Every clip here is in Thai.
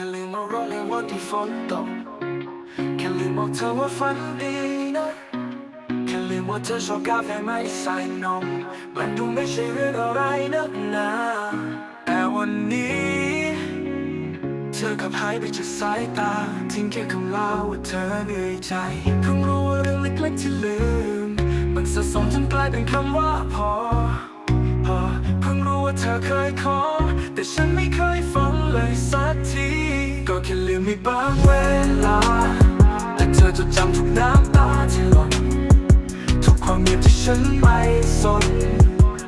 ค่ลืมเอาร้องในวันที่ฝนตก แค่ลืมบอกเธอว่าฝันดีนะ แค่ลืมว่าเธอชอบกาแฟไม่ใส่นม มันดูไม่ใช่เรื่องอะไรนักหนาแต่วันนี้ เธอกลับหายไปจากสายตา ทิ้งแค่คำลาว่าเธอเหนื่อยใจ เพิ่งรู้ว่าเรื่องเล็กๆที่ลืม มันสะสมจนกลายเป็นคำว่าพอ พอ เพิ่งรู้ว่าเธอเคยขอ แต่ฉันไม่เคยฟังเลยสักที มในบางเวลาแต่เธอจดจำทุกน้ำตาที่หล่นทุกความเงียบที่ฉันไม่สน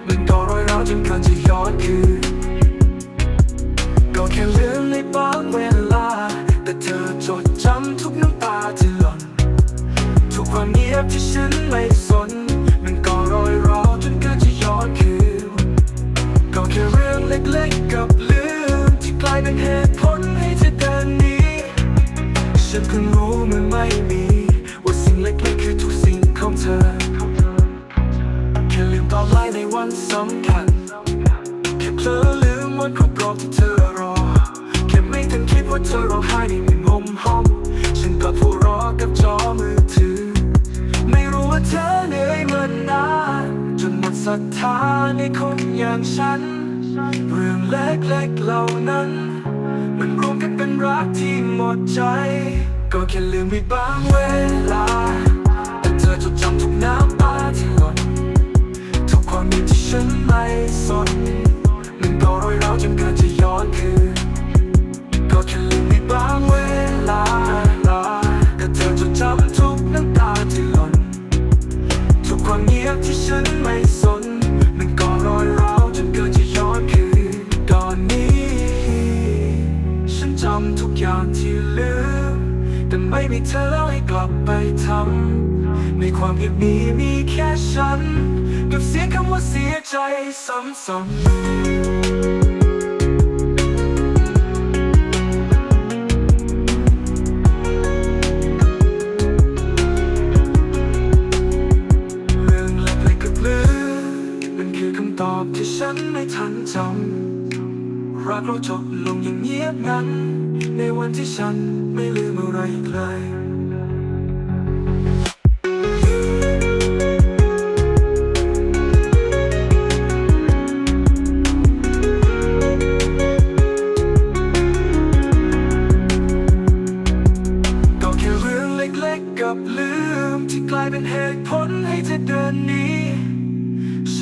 มันก็รอยร้าวจนเกินจะย้อนคืนก็แค่ลืมในบางเวลา แต่เธอจดจำทุกน้ำตาที่หล่นทุกความเงียบที่ฉันไม่สนมันก็รอยร้าวจนเกินจะย้อนคืนก็แค่เรื่องเล็กๆกับ ลืมตอนไลน์ในวันสำคัญแค่เพลอลืมวันครบรอบที่เธอรอแค่ไม่ทันคิดว่าเธอร้องไห้ในมุมห้องห้องฉันก็พูดรอกับจอมือถือ ไม่รู้ว่าเธอเหนื่อยมานานจนหมดศรัทธาในคนอย่างฉัน เรื่องเล็กๆเหล่านั้น มันรวมกันเป็นรักที่หมดใจ ก็แค่ลืมไปบางเวลาแต่เธอจดจำทุกน้ำ ฉันไม่สน มันก็รอยร้าวจนเกินจะย้อนคืนตอนนี้ ฉันจำทุกอย่างที่ลืมแต่ไม่มีเธอแล้วให้กลับไปทำในความเงียบนี้มีแค่ฉัน กับเสียงคำว่าเสียใจซ้ำๆ อคำตอบที่ฉันไม่ทันจำรักเราจบลงอย่างเงียบงันในวันที่ฉันไม่ลืมอะไรเลย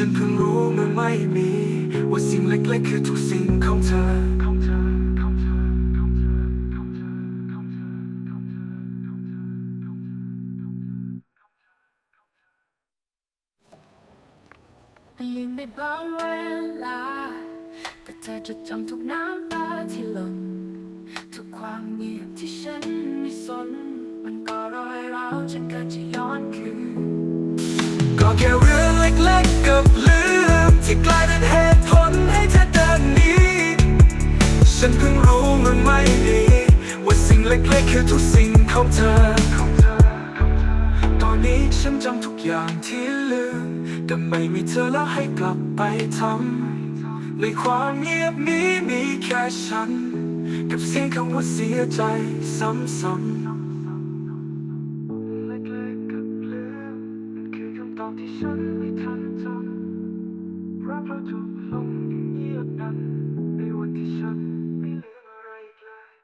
ฉันเพิ่งรู้มันไม่มี ว่าสิ่งเล็กๆคือทุกสิ่งของเธอลืมไปบางเวลา แต่เธอจะจำทุกน้ำตาที่หล่นทุกความเงียบที่ฉันไม่สน มันก็รอยร้าวจนเกินจะย้อนคืนก็แค่เรื่อง เล็กๆ คือทุกสิ่งของเธอ ตอนนี้ฉันจำทุกอย่างที่ลืม แต่ไม่มีเธอแล้วให้กลับไปทำในความเงียบนี้มีแค่ฉัน กับเสียงคำว่าเสียใจซ้ำๆเล็กๆกับลืมคือคำตอบที่ฉัน